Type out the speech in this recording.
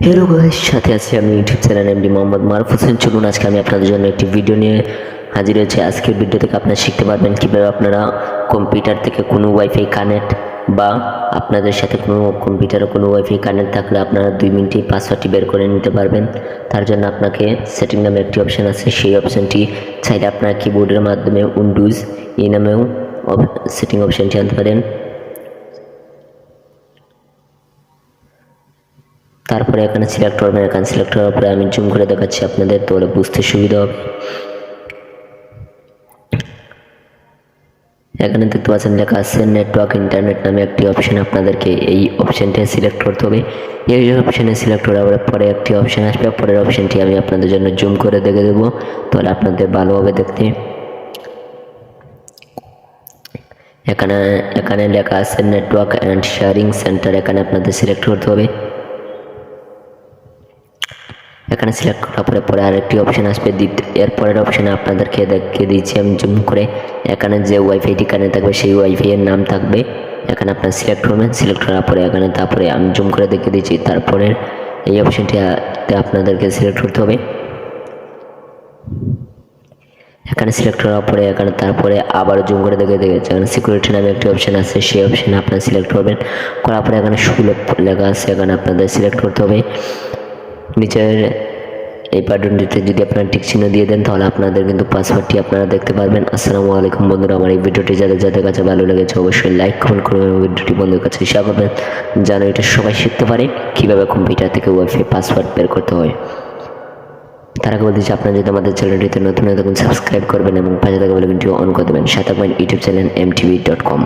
Hello guys সাথে আছি আমি YouTube channel MD Mohammad Maruf Hossain. চলুন আজকে আমি আপনাদের জন্য একটি ভিডিও নিয়ে হাজির হয়েছি। আজকের ভিডিও থেকে আপনারা শিখতে পারবেন কীভাবে আপনারা কম্পিউটার থেকে কোনো ওয়াইফাই কানেক্ট বা আপনাদের সাথে কোনো কম্পিউটারে কোনো ওয়াইফাই কানেক্ট থাকলে আপনারা দুই মিনিটেই পাসওয়ার্ডটি বের করে নিতে পারবেন। তার জন্য আপনাকে সেটিং নামে একটি অপশান আছে। সেই অপশানটি চাইলে আপনারা কিবোর্ডের মাধ্যমে উইন্ডোজ এই নামেও সেটিং অপশানটি আনতে পারেন। তারপরে এখানে সিলেক্ট করবেন এখানে সিলেক্ট করার পরে আমি জুম করে দেখাচ্ছি আপনাদের, তাহলে বুঝতে সুবিধা হবে। এখানে দেখতে পাচ্ছেন লেখা আছে নেটওয়ার্ক ইন্টারনেট নামে একটি অপশন আপনাদেরকে এই অপশনটি সিলেক্ট করতে হবে। এই অপশানে সিলেক্ট করার পরে একটি অপশন আসবে, পরের অপশনটি আমি আপনাদের জন্য জুম করে দেখে দেবো, তাহলে আপনাদের ভালো হবে দেখতে। এখানে এখানে লেখা আছে নেটওয়ার্ক অ্যান্ড শেয়ারিং সেন্টার এখানে আপনাদের সিলেক্ট করতে হবে। এখানে সিলেক্ট করার পরে পরে আরেকটি অপশন আসবে। দ্বিতীয় এরপরের অপশানে আপনাদেরকে দেখিয়ে দিচ্ছি আমি জুম করে। এখানে যে ওয়াইফাইটি কানে থাকবে, সেই ওয়াইফাই এর নাম থাকবে। এখানে আপনার সিলেক্ট করবেন সিলেক্ট করার পরে এখানে তারপরে আমি জুম করে দেখিয়ে দিচ্ছি তারপরে এই অপশানটি আপনাদেরকে সিলেক্ট করতে হবে। এখানে সিলেক্ট করার পরে এখানে তারপরে আবার জুম করে দেখে দেখেছে এখানে সিকিউরিটি নামে একটি অপশন আছে, সেই অপশানে আপনার সিলেক্ট করবেন। করার পরে এখানে সুলভ লেখা আছে, এখানে আপনাদের সিলেক্ট করতে হবে। নিচের এই বাটনটিতে যদি আপনারা টিক চিহ্ন দিয়ে দেন, তাহলে আপনাদের কিন্তু পাসওয়ার্ডটি আপনারা দেখতে পারবেন। আসসালামু আলাইকুম বন্ধুরা, আমার এই ভিডিওটি যাদের যাদের কাছে ভালো লেগেছে অবশ্যই লাইক কমেন্ট করবেন এবং ভিডিওটি বন্ধুর কাছে শেয়ার করবেন। যেন এটা সবাই শিখতে পারে কীভাবে কম্পিউটার থেকে ওয়াইফাই পাসওয়ার্ড বের করতে হয়। তার আগে বলতেছি আপনারা যদি আমাদের চ্যানেলটিতে নতুন হয়ে থাকুন সাবস্ক্রাইব করবেন এবং পাশে থাকা ঘন্টি অন করে দেবেন। সাথে YouTube channel M TV dot com